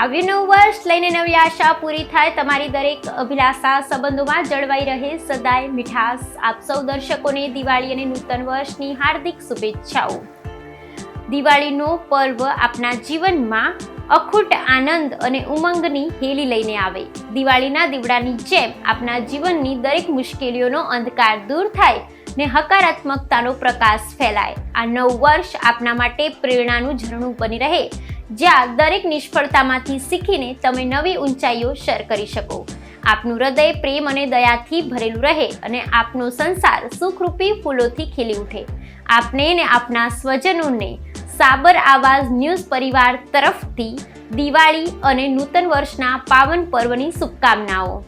આવ્યું નવું વર્ષ, લઈને નવી આશા પૂરી થાય. તમારી દરેક અભિલાષા સંબંધોમાં જળવાઈ રહે. સદાય મીઠાસ આપ સૌ દર્શકોને દિવાળી અને નૂતન વર્ષની હાર્દિક શુભેચ્છાઓ. દિવાળીનો પર્વ આપના જીવનમાં અખૂટ આનંદ અને ઉમંગની હેલી લઈને આવે. દિવાળીના દીવડાની જેમ આપના જીવનની દરેક મુશ્કેલીઓનો અંધકાર દૂર થાય ને હકારાત્મકતાનો પ્રકાશ ફેલાય. આ નવ વર્ષ આપના માટે પ્રેરણાનું ઝરણું બની રહે. જ્યાં દરેક નિષ્ફળતામાંથી શીખીને તમે નવી ઊંચાઈઓ શેર કરી શકો. આપનું હૃદય પ્રેમ અને દયાથી ભરેલું રહે અને આપનો સંસાર સુખરૂપી ફૂલોથી ખીલી ઉઠે. આપને ને આપના સ્વજનોને સાબર આવાઝ ન્યૂઝ પરિવાર તરફથી દિવાળી અને નૂતન વર્ષના પાવન પર્વની શુભકામનાઓ.